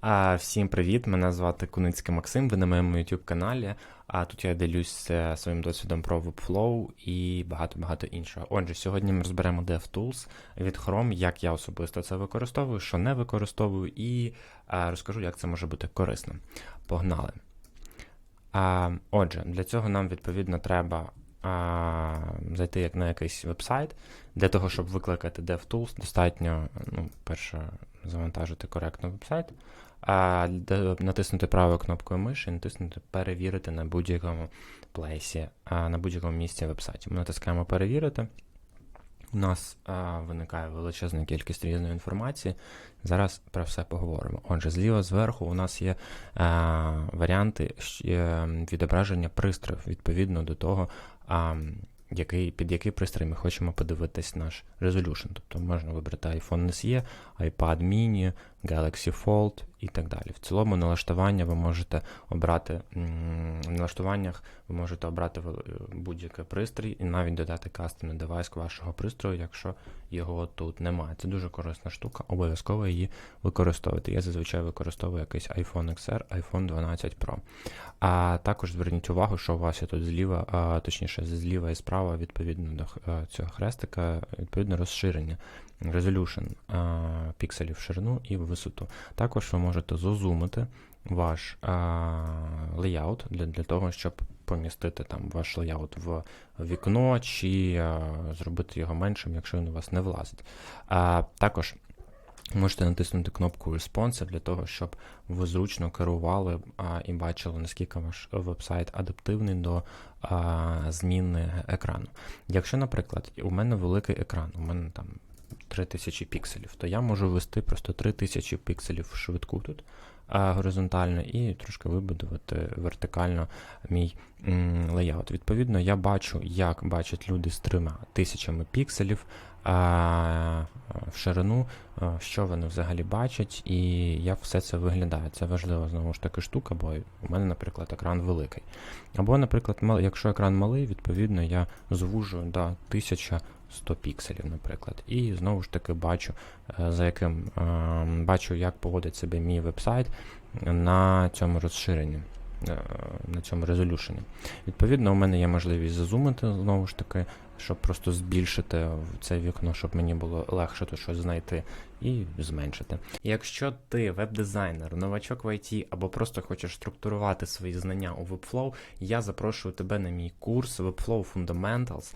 А, Всім привіт! Мене звати Куницький Максим. Ви на моєму YouTube каналі. А тут я делюсь е, своїм досвідом про Webflow і багато-багато іншого. Отже, сьогодні ми розберемо DevTools від Chrome, як я особисто це використовую, що не використовую, і а, розкажу, як це може бути корисно. Погнали! А, Отже, для цього нам відповідно треба а, зайти як на якийсь вебсайт. Для того, щоб викликати DevTools, достатньо, ну, перше, завантажити коректно вебсайт, а натиснути правою кнопкою миші, натиснути перевірити на будь-якому плейсі, а, на будь-якому місці вебсайті. Ми натискаємо перевірити. У нас а, виникає величезна кількість різної інформації. Зараз про все поговоримо. Отже, зліва зверху у нас є а, варіанти е, відображення пристроїв відповідно до того, а, який, під який пристрій ми хочемо подивитись наш resolution. Тобто можна вибрати iPhone SE, iPad mini, Galaxy Fold і так далі. В цілому налаштування ви можете обрати в налаштуваннях ви можете обрати вел- будь-який пристрій і навіть додати кастомний девайс вашого пристрою, якщо його тут немає. Це дуже корисна штука, обов'язково її використовувати. Я зазвичай використовую якийсь iPhone XR, iPhone 12 Pro. А також зверніть увагу, що у вас є тут зліва, а, точніше, зліва і справа, відповідно до е, цього хрестика, відповідно розширення. Resolution пікселів в ширину і в висоту. Також ви можете зозумити ваш леяут для, для того, щоб помістити там ваш леяут в вікно чи а, зробити його меншим, якщо він у вас не влазить. А, також можете натиснути кнопку Responsive для того, щоб ви зручно керували а, і бачили, наскільки ваш вебсайт адаптивний до зміни екрану. Якщо, наприклад, у мене великий екран, у мене там 3000 пікселів, то я можу ввести просто 3000 пікселів швидку тут горизонтально і трошки вибудувати вертикально мій м. Відповідно, я бачу, як бачать люди з трьома тисячами пікселів в ширину, що вони взагалі бачать, і як все це виглядає. Це важлива знову ж таки штука, бо у мене, наприклад, екран великий. Або, наприклад, якщо екран малий, відповідно я звужую до 1100 пікселів, наприклад. І знову ж таки бачу, е, за яким е, бачу, як поводить себе мій вебсайт на цьому розширенні, е, на цьому резолюшені. Відповідно, у мене є можливість зазумити знову ж таки, щоб просто збільшити це вікно, щоб мені було легше тут щось знайти і зменшити. Якщо ти веб-дизайнер, новачок в IT або просто хочеш структурувати свої знання у Webflow, я запрошую тебе на мій курс Webflow Fundamentals,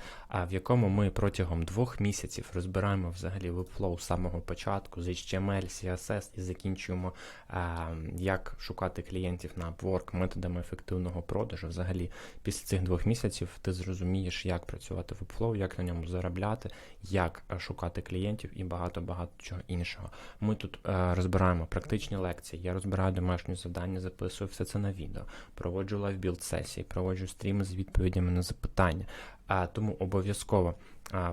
в якому ми протягом двох місяців розбираємо взагалі Webflow з самого початку з HTML, CSS і закінчуємо, як шукати клієнтів на Upwork методами ефективного продажу. Взагалі, після цих двох місяців ти зрозумієш, як працювати в Webflow, як на ньому заробляти, як шукати клієнтів і багато-багато чого іншого. Ми тут е, розбираємо практичні лекції, я розбираю домашні завдання, записую все це на відео, проводжу лайвбілд сесії, проводжу стріми з відповідями на запитання. А, тому обов'язково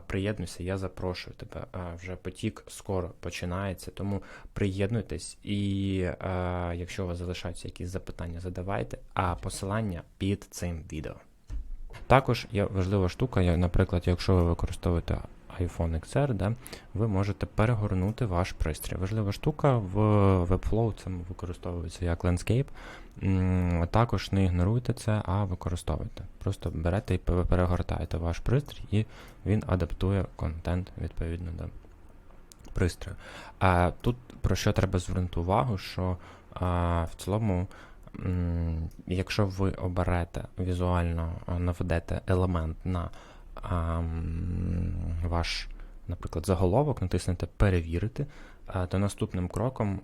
приєднуйся, я запрошую тебе. Вже потік скоро починається, тому приєднуйтесь і якщо у вас залишаються якісь запитання, задавайте, а посилання під цим відео. Також є важлива штука, наприклад, якщо ви використовуєте iPhone XR, да, ви можете перегорнути ваш пристрій. Важлива штука в Webflow це використовується як landscape. Також не ігноруйте це, а використовуйте. Просто берете і перегортаєте ваш пристрій, і він адаптує контент відповідно до пристрою. А тут про що треба звернути увагу, що а, в цілому, якщо ви оберете візуально наведете елемент на а, ваш, наприклад, заголовок, натиснете перевірити, то наступним кроком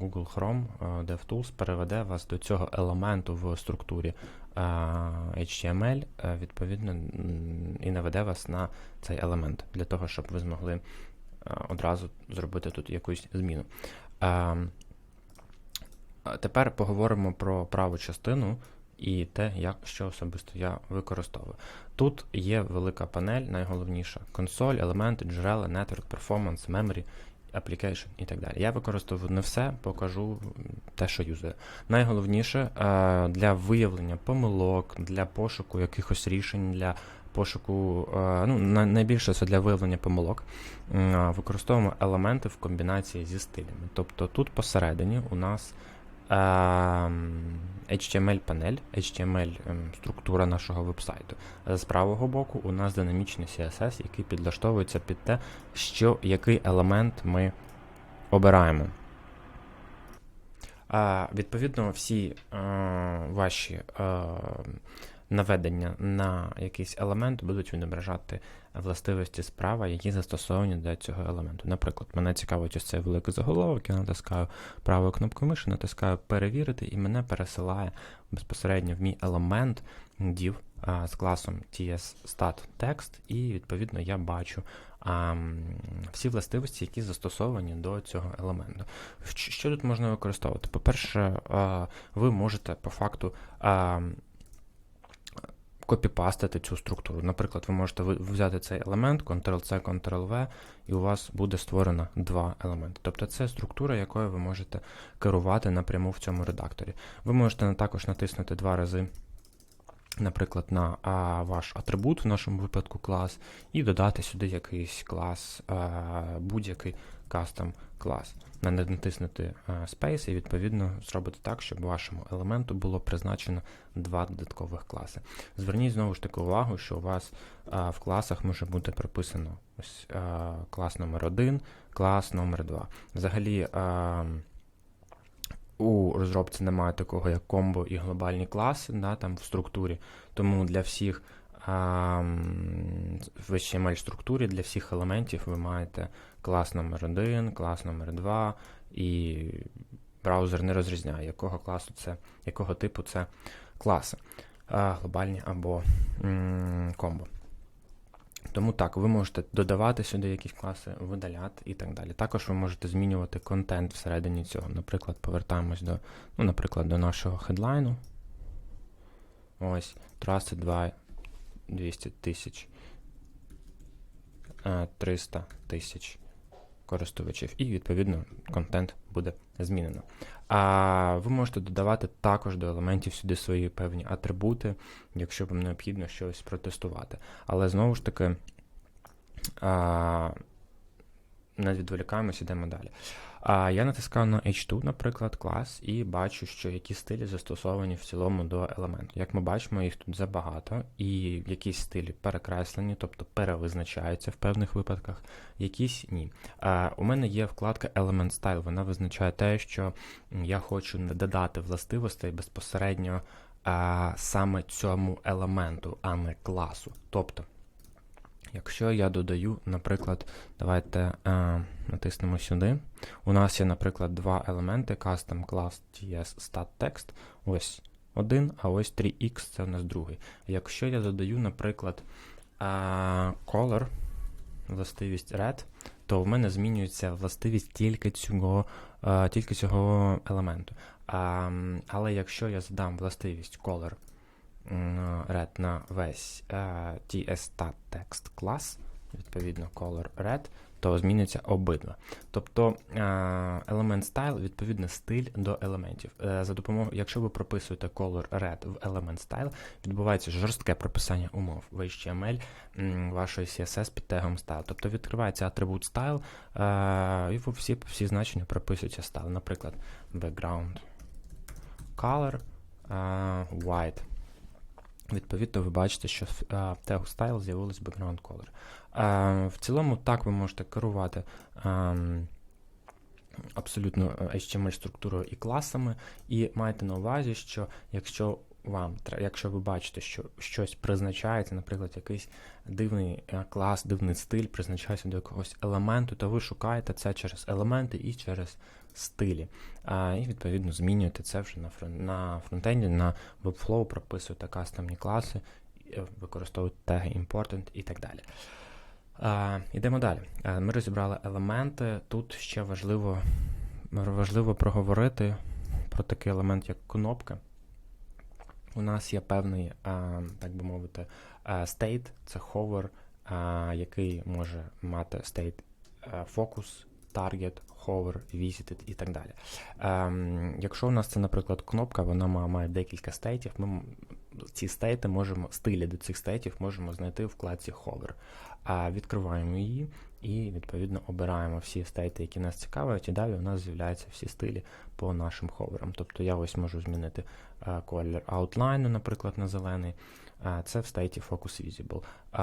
Google Chrome DevTools переведе вас до цього елементу в структурі HTML, відповідно, і наведе вас на цей елемент для того, щоб ви змогли одразу зробити тут якусь зміну. Тепер поговоримо про праву частину і те, як що особисто я використовую. Тут є велика панель, найголовніша консоль, елементи, джерела, network, performance, memory, application і так далі. Я використовую не все, покажу те, що юзаю. Найголовніше е, для виявлення помилок, для пошуку якихось рішень, для пошуку, е, ну, найбільше це для виявлення помилок. Використовуємо елементи в комбінації зі стилями. Тобто тут посередині у нас HTML-панель, HTML-структура ем, нашого вебсайту. З правого боку у нас динамічний CSS, який підлаштовується під те, що, який елемент ми обираємо. А, відповідно, всі е, ваші е, наведення на якийсь елемент будуть відображати властивості справа, які застосовані до цього елементу. Наприклад, мене цікавить ось цей великий заголовок, я натискаю правою кнопкою миші, натискаю перевірити, і мене пересилає безпосередньо в мій елемент div з класом TS-stat-text, і відповідно я бачу а, всі властивості, які застосовані до цього елементу. Що, тут можна використовувати? По-перше, ви можете по факту. А, Копіпастити цю структуру. Наприклад, ви можете взяти цей елемент, Ctrl-C, Ctrl-V, і у вас буде створено два елементи. Тобто це структура, якою ви можете керувати напряму в цьому редакторі. Ви можете також натиснути два рази, наприклад, на а, ваш атрибут, в нашому випадку клас, і додати сюди якийсь клас, будь-який кастом клас. На- Натиснути Space і відповідно зробити так, щоб вашому елементу було призначено два додаткових класи. Зверніть знову ж таки увагу, що у вас а, в класах може бути прописано ось а, клас номер 1 клас номер 2 Взагалі а, у розробці немає такого, як комбо і глобальні класи да, там в структурі. Тому для всіх в HTML структурі для всіх елементів ви маєте клас номер 1 клас номер 2 і браузер не розрізняє, якого класу це, якого типу це класи, глобальні або комбо. Тому так, ви можете додавати сюди якісь класи, видаляти і так далі. Також ви можете змінювати контент всередині цього. Наприклад, повертаємось до, ну, наприклад, до нашого хедлайну. Ось, Trusted by 200 тисяч, е, 300 тисяч користувачів, і відповідно контент буде змінено. А ви можете додавати також до елементів сюди свої певні атрибути, якщо вам необхідно щось протестувати. Але знову ж таки, не відволікаємось, ідемо далі. А, я натискаю на H2, наприклад, клас, і бачу, що які стилі застосовані в цілому до елементу. Як ми бачимо, їх тут забагато, і якісь стилі перекреслені, тобто перевизначаються в певних випадках, якісь ні. А, у мене є вкладка Element Style, вона визначає те, що я хочу не додати властивостей безпосередньо а, саме цьому елементу, а не класу. Тобто, якщо я додаю, наприклад, давайте е, натиснемо сюди. У нас є, наприклад, два елементи custom class TS stat text. Ось один, а ось 3x це у нас другий. Якщо я додаю, наприклад, е, color, властивість red, то в мене змінюється властивість тільки цього, е, тільки цього елементу. М, але якщо я задам властивість color red на весь е, TS-stat клас, відповідно color red, то зміниться обидва. Тобто елемент style, відповідно, стиль до елементів. Е, За допомогою, якщо ви прописуєте color red в element style, відбувається жорстке прописання умов в HTML вашої CSS під тегом style. Тобто відкривається атрибут style, е, і всі, всі значення прописуються style. Наприклад, background color white. Відповідно, ви бачите, що в тегу style з'явилось background color. В цілому, так ви можете керувати абсолютно е, HTML-структурою і класами, і майте на увазі, що якщо вам якщо ви бачите, що щось призначається, наприклад, якийсь дивний е, клас, дивний стиль призначається до якогось елементу, то ви шукаєте це через елементи і через стилі. І відповідно змінюєте це вже на фрон- на фронтенді, на Webflow, прописуєте кастомні класи, е, використовуєте теги important і так далі. А, Ідемо далі. Ми розібрали елементи. Тут ще важливо, важливо проговорити про такий елемент, як кнопка. У нас є певний, так би мовити, state, це hover, який може мати а, focus, target, hover, visited і так далі. Ем, якщо у нас це, наприклад, кнопка, вона має декілька стейтів, ми ці стейти можемо, стилі до цих стейтів можемо знайти в вкладці hover. А відкриваємо її і відповідно обираємо всі стейти, які нас цікавлять, і далі у нас з'являються всі стилі по нашим ховерам. Тобто я ось можу змінити е, колір outline, наприклад, на зелений. Е, Це в стейті Focus Visible. Е,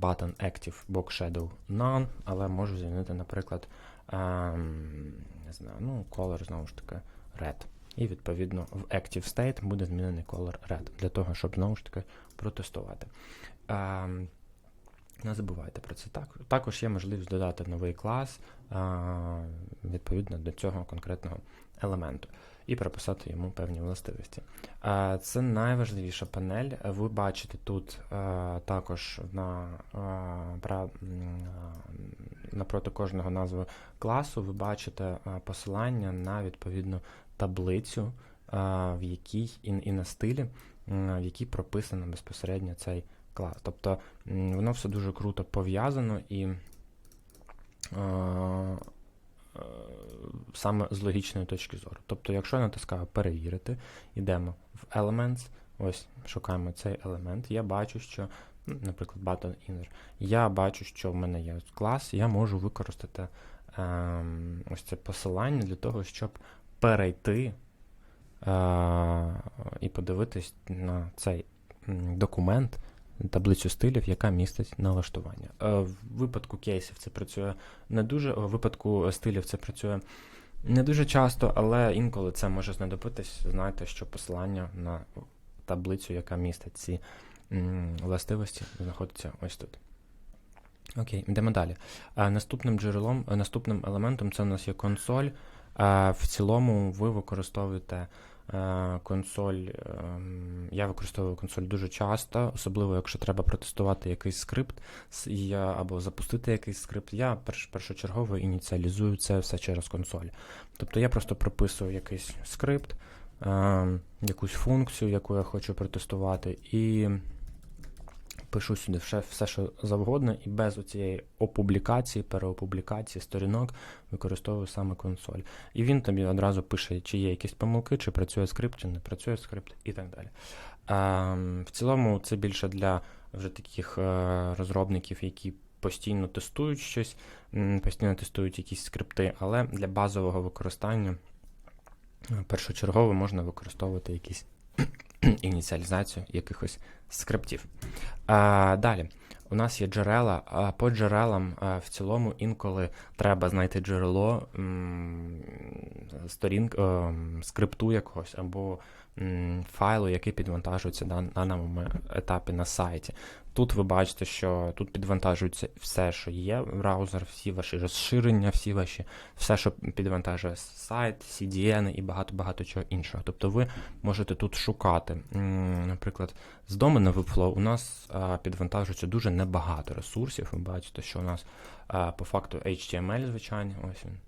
Button Active Box Shadow None, але можу змінити, наприклад, ем, не знаю, ну, color знову ж таки Red. І відповідно в Active State буде змінений колор Red для того, щоб знову ж таки протестувати. Ем, не забувайте про це. Так, також є можливість додати новий клас а, відповідно до цього конкретного елементу і прописати йому певні властивості. А, Це найважливіша панель. Ви бачите тут а, також на а, а, напроти кожного назви класу, ви бачите посилання на відповідну таблицю, в якій і, на стилі, в якій прописано безпосередньо цей клас. Тобто воно все дуже круто пов'язано і е, е, саме з логічної точки зору. Тобто, якщо я натискаю перевірити, йдемо в Elements, ось шукаємо цей елемент, я бачу, що, наприклад, button inner, я бачу, що в мене є клас, я можу використати е, ось це посилання для того, щоб перейти е, і подивитись на цей документ, таблицю стилів, яка містить налаштування. Е, В випадку кейсів це працює не дуже, в випадку стилів це працює не дуже часто, але інколи це може знадобитись. Знаєте, що посилання на таблицю, яка містить ці властивості, знаходиться ось тут. Окей, йдемо далі. А, наступним джерелом, а, наступним елементом це у нас є консоль. А, в цілому ви використовуєте е, консоль. ем, Я використовую консоль дуже часто, особливо якщо треба протестувати якийсь скрипт я, або запустити якийсь скрипт. Я перш, першочергово ініціалізую це все через консоль. Тобто я просто прописую якийсь скрипт, ем, якусь функцію, яку я хочу протестувати, і пишу сюди все, все, що завгодно, і без оцієї опублікації, переопублікації сторінок використовую саме консоль. І він тобі одразу пише, чи є якісь помилки, чи працює скрипт, чи не працює скрипт, і так далі. Ем, в цілому, це більше для вже таких е, розробників, які постійно тестують щось, постійно тестують якісь скрипти, але для базового використання е, першочергово можна використовувати якісь ініціалізацію якихось скриптів. А, далі. У нас є джерела. А по джерелам в цілому інколи треба знайти джерело сторін, ем, скрипту якогось або файлу, який підвантажується на даному етапі на сайті. Тут ви бачите, що тут підвантажується все, що є браузер, всі ваші розширення, всі ваші, все, що підвантажує сайт, CDN і багато-багато чого іншого. Тобто ви можете тут шукати. Наприклад, з домену Webflow у нас підвантажується дуже небагато ресурсів. Ви бачите, що у нас по факту HTML, звичайно, ось він.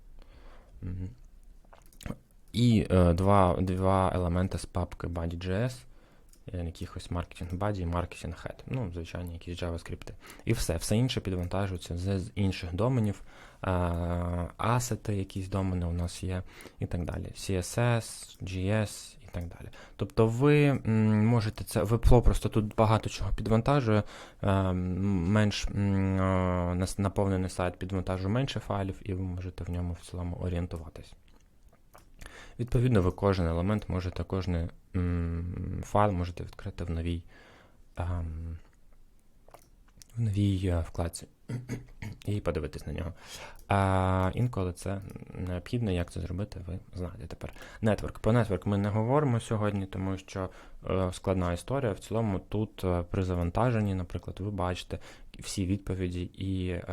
І е, два, два елементи з папки Body.js, е, якихось маркетинг body і маркетинг head. Ну, звичайно, якісь JavaScript. І все. Все інше підвантажується з, інших доменів, е, асети, якісь домени у нас є, і так далі. CSS, GS і так далі. Тобто ви можете це, Webflow просто тут багато чого підвантажує, е, менш е, наповнений сайт підвантажує менше файлів, і ви можете в ньому в цілому орієнтуватись. Відповідно, ви кожен елемент можете, кожен файл можете відкрити в новій, в новій е, вкладці і подивитись на нього. А інколи це необхідно, як це зробити, ви знаєте тепер. Нетворк. Про нетворк ми не говоримо сьогодні, тому що е, складна історія. В цілому тут е, при завантаженні, наприклад, ви бачите всі відповіді і е,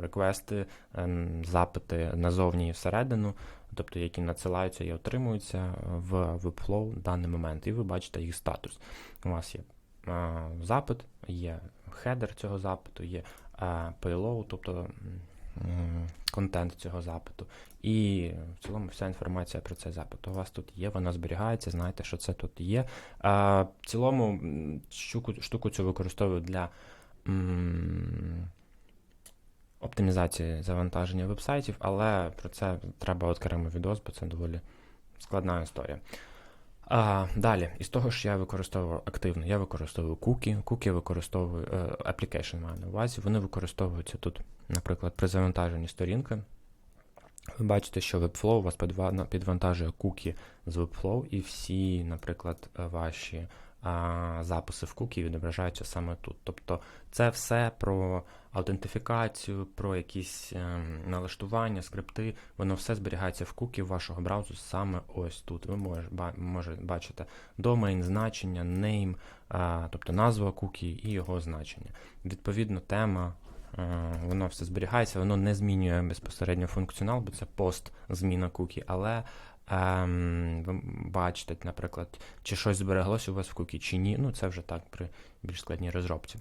реквести, ем, запити назовні і всередину, тобто які надсилаються і отримуються в Webflow в даний момент, і ви бачите їх статус. У вас є е, запит, є хедер цього запиту, є е, payload, тобто контент цього запиту. І в цілому вся інформація про цей запит. У вас тут є, вона зберігається, знаєте, що це тут є. А, в цілому штуку, штуку цю використовую для оптимізації завантаження вебсайтів, але про це треба окремий відос, бо це доволі складна історія. А, далі, із того ж я використовую активно. Я використовую куки. Куки використовую е, application маю на увазі. Вони використовуються тут, наприклад, при завантаженні сторінки. Ви бачите, що Webflow у вас підвантажує куки з Webflow, і всі, наприклад, е, ваші а, записи в куки відображаються саме тут. Тобто це все про аутентифікацію, про якісь ем, налаштування, скрипти, воно все зберігається в куки вашого браузу саме ось тут. Ви можете бачити домен, значення, name, а, тобто назва кукі і його значення. Відповідно, тема. е, Воно все зберігається, воно не змінює безпосередньо функціонал, бо це пост зміна кукі, але ем, ви бачите, наприклад, чи щось збереглося у вас в кукі, чи ні. Ну, це вже так при більш складній розробці.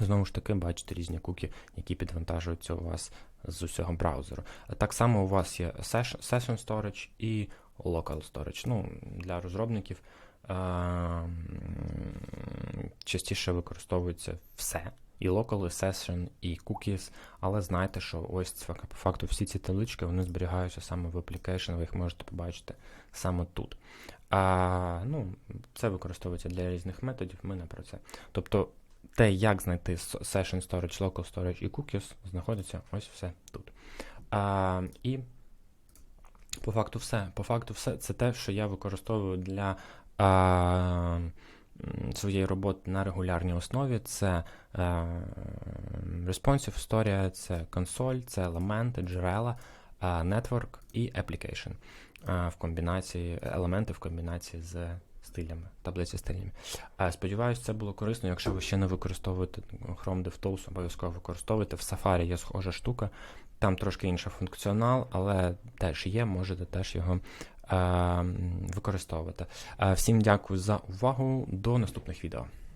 Знову ж таки, бачите різні куки, які підвантажуються у вас з усього браузеру. Так само у вас є Session Storage і Local Storage. Ну, для розробників ем, частіше використовується все. І local, і session, і cookies, але знайте, що ось по факту всі ці таблички вони зберігаються саме в application, ви їх можете побачити саме тут. А, ну, Це використовується для різних методів, ми не про це. Тобто те, як знайти session storage, local storage і cookies, знаходиться ось все тут. А, і по факту все. По факту все це те, що я використовую для а, своєї роботи на регулярній основі. Це е, responsive історія, це консоль, це елементи, джерела, е, network і application е, в комбінації, елементи в комбінації з стилями, таблиця стилями. Сподіваюсь, це було корисно. Якщо ви ще не використовуєте Chrome DevTools, обов'язково використовуйте. В Safari є схожа штука. Там трошки інший функціонал, але теж є, можете теж його е, використовувати. Е, всім дякую за увагу. До наступних відео.